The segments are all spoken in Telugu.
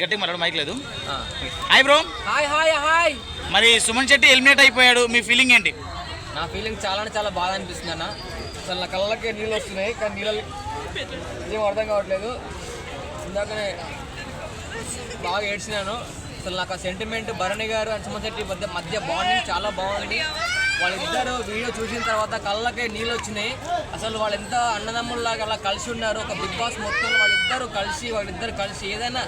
గట్టి మాట్లాడు మైక్ లేదు. Hi bro hi hi hi మరి సుమన్ శెట్టి ఎలిమినేట్ అయిపోయాడు మీ ఫీలింగ్ ఏంటి? నా ఫీలింగ్ చాలా అంటే చాలా బాధ అనిపిస్తుంది అన్న. అసలు నా కళ్ళకి నీళ్ళు వస్తున్నాయి కానీ నీళ్ళు ఏం అర్థం కావట్లేదు. ఇందాకనే బాగా ఏడ్చినాను. అసలు నాకు ఆ సెంటిమెంట్ భరణి గారు అంచమన్ శెట్టి మధ్య మధ్య బాండింగ్ చాలా బాగుంది. వాళ్ళిద్దరు వీడియో చూసిన తర్వాత కళ్ళకే నీళ్ళు వచ్చినాయి అసలు వాళ్ళెంత అన్నదమ్ముల్లాగా అలా కలిసి ఉన్నారు. ఒక బిగ్ బాస్ మొత్తం వాళ్ళిద్దరు కలిసి వాళ్ళిద్దరు కలిసి ఏదైనా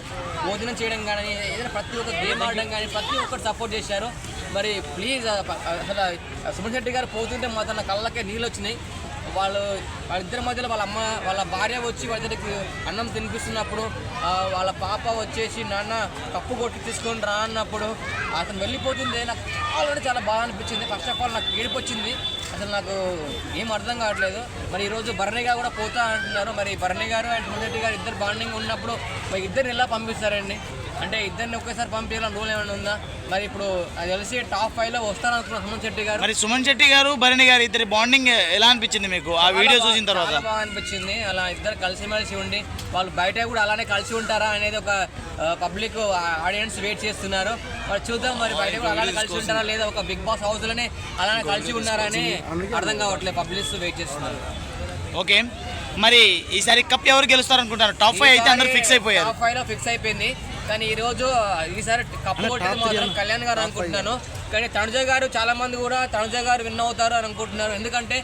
భోజనం చేయడం కానీ ఏదైనా ప్రతి ఒక్క గేమ్ ఆడడం కానీ ప్రతి ఒక్కరు సపోర్ట్ చేశారు. మరి ప్లీజ్ అసలు సుమన్ శెట్టి గారు పోతుంటే మాత్రం కళ్ళకే నీళ్ళు వచ్చినాయి వాళ్ళు వాళ్ళిద్దరి మధ్యలో వాళ్ళ అమ్మ వాళ్ళ భార్య వచ్చి వాళ్ళిద్దరికి అన్నం తినిపిస్తున్నప్పుడు వాళ్ళ పాప వచ్చేసి నాన్న కప్పు కొట్టి తీసుకొని రా అన్నప్పుడు అతను వెళ్ళిపోతుంది నాకు ఆల్రెడీ చాలా బాగా అనిపించింది. ఫస్ట్ ఆఫ్ ఆల్ నాకు ఏడుపు వచ్చింది అసలు నాకు ఏం అర్థం కావట్లేదు. మరి ఈరోజు భరణి గారు కూడా పోతా అంటున్నారు. మరి భరణి గారు అండ్ సుమన్ గారు ఇద్దరు బాండింగ్ ఉన్నప్పుడు మరి ఇద్దరిని ఎలా పంపిస్తారండి? అంటే ఇద్దరిని ఒకేసారి పంపించాలని రూల్ ఏమైనా ఉందా? మరి ఇప్పుడు అది తెలిసి టాప్ ఫైవ్లో వస్తారనుకున్న సుమన్ శెట్టి గారు. మరి సుమన్ శెట్టి గారు భరణి గారు ఇద్దరి బాండింగ్ ఎలా అనిపించింది మీకు? ఆ వీడియో చూసిన తర్వాత? బాగా అనిపించింది. అలా ఇద్దరు కలిసిమెలిసి ఉండి వాళ్ళు బయట కూడా అలానే కలిసి ఉంటారా అనేది ఒక పబ్లిక్ ఆడియన్స్ వెయిట్ చేస్తున్నారు. మరి చూద్దాం మరి బయట కూడా అలానే కలిసి ఉంటారా లేదా ఒక బిగ్ బాస్ హౌస్లోనే అలానే కలిసి ఉన్నారా అని అర్థం కావట్లేదు. పబ్లిక్ వెయిట్ చేస్తున్నారు. ఓకే మరి ఈసారి కప్ ఎవరు గెలుస్తారు అనుకుంటారు టాప్ ఫైవ్ అయితే అందరూ ఫిక్స్ అయిపోయారు. టాప్ ఫైవ్లో ఫిక్స్ అయిపోయింది. కానీ ఈ రోజు ఈసారి కప్పు కొట్టేది మాత్రం కళ్యాణ్ గారు అనుకుంటున్నాను. కానీ తనుజ గారు చాలా మంది కూడా తనుజ గారు విన్ అవుతారు అని అనుకుంటున్నారు. ఎందుకంటే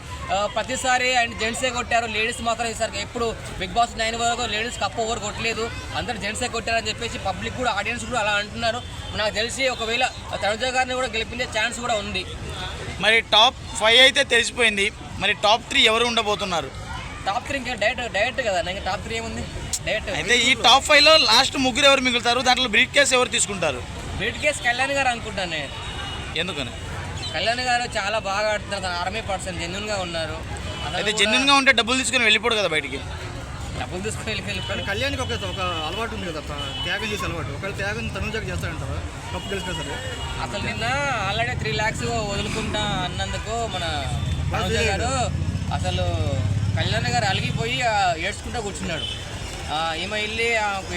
ప్రతిసారి ఆయన జెంట్సే కొట్టారు. లేడీస్ మాత్రం ఈసారి ఎప్పుడు బిగ్ బాస్ నైన్ వరకు లేడీస్ కప్పు ఎవరు కొట్టలేదు. అందరు జెంట్సే కొట్టారని చెప్పేసి పబ్లిక్ కూడా ఆడియన్స్ కూడా అలా అంటున్నారు. నాకు తెలిసి ఒకవేళ తనుజ గారిని కూడా గెలిపించే ఛాన్స్ కూడా ఉంది. మరి టాప్ ఫైవ్ అయితే తెలిసిపోయింది. మరి టాప్ త్రీ ఎవరు ఉండబోతున్నారు? టాప్ త్రీ ఇంకా డైరెక్ట్ డైరెక్ట్ కదా? ఇంకా టాప్ త్రీ ఏముంది? అయితే ఈ టాప్ ఫైవ్లో లాస్ట్ ముగ్గురు ఎవరు మిగులుతారు? దాంట్లో బ్రీట్ కేస్ ఎవరు తీసుకుంటారు? బ్రిడ్ కేస్ కళ్యాణ్ గారు అనుకుంటాను నేను. ఎందుకని? కళ్యాణ్ గారు చాలా బాగా ఆడుతున్నారు. ఆర్మీ పర్సన్ జెన్యున్గా ఉన్నారు. అయితే జెన్యున్గా ఉంటే డబ్బులు తీసుకుని వెళ్ళిపోడు కదా బయటికి? డబ్బులు తీసుకొని వెళ్ళి వెళ్ళిపోయారు కళ్యాణ్కి ఒక ఒక అలవాటు ఉంది కదా త్యాగం చేసే అలవాటు. ఒకవేళ త్యాగం తనుజాకి చేస్తాడంటారా కప్పు గెలిచినా సరే. అసలు నిన్న ఆల్రెడీ త్రీ ల్యాక్స్ వదులుకుంటా అన్నందుకు మన మనోజ గారు అసలు కళ్యాణ్ గారు అలిగిపోయి ఆ, ఏడ్చుకుంటూ కూర్చున్నాడు. ఈమె వెళ్ళి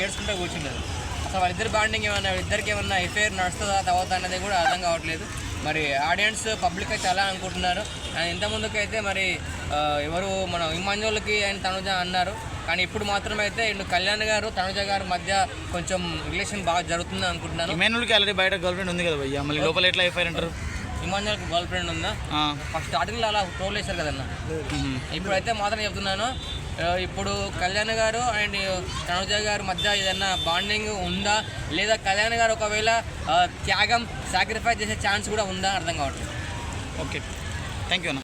ఏడ్చుకుంటూ కూర్చున్నారు అసలు వాళ్ళిద్దరు బాండింగ్ ఏమన్నా ఇద్దరికి ఏమన్నా ఎఫ్ఐఆర్ నడుస్తుందా తర్వాత అనేది కూడా అర్థం కావట్లేదు. మరి ఆడియన్స్ పబ్లిక్ అయితే అలా అనుకుంటున్నారు. అండ్ ఇంత ముందుకైతే మరి ఎవరు మన ఇమాన్యులకి అండ్ తనుజ అన్నారు. కానీ ఇప్పుడు మాత్రం అయితే కళ్యాణ్ గారు తనుజ గారు మధ్య కొంచెం రిలేషన్ బాగా జరుగుతుంది అనుకుంటున్నాను. ఇమానుల్కి ఆల్రెడీ బయట గర్ల్ ఫ్రెండ్ ఉంది కదా భయ్యా? మళ్ళీ లోపల ఎట్లా అయిపోయారు అంటారు? ఇమాన్యుల్కి గర్ల్ ఫ్రెండ్ ఉందా? ఫస్ట్ స్టార్టింగ్లో అలా ట్రోల్ చేశారు కదన్న. ఇప్పుడైతే మాత్రం చెప్తున్నాను ఇప్పుడు కళ్యాణ్ గారు అండ్ తనుజ గారు మధ్య ఏదైనా బాండింగ్ ఉందా? లేదా కళ్యాణ్ గారు ఒకవేళ త్యాగం సాక్రిఫైస్ చేసే ఛాన్స్ కూడా ఉందా? అర్థం కావట్లేదు. ఓకే థ్యాంక్ యూ అన్న.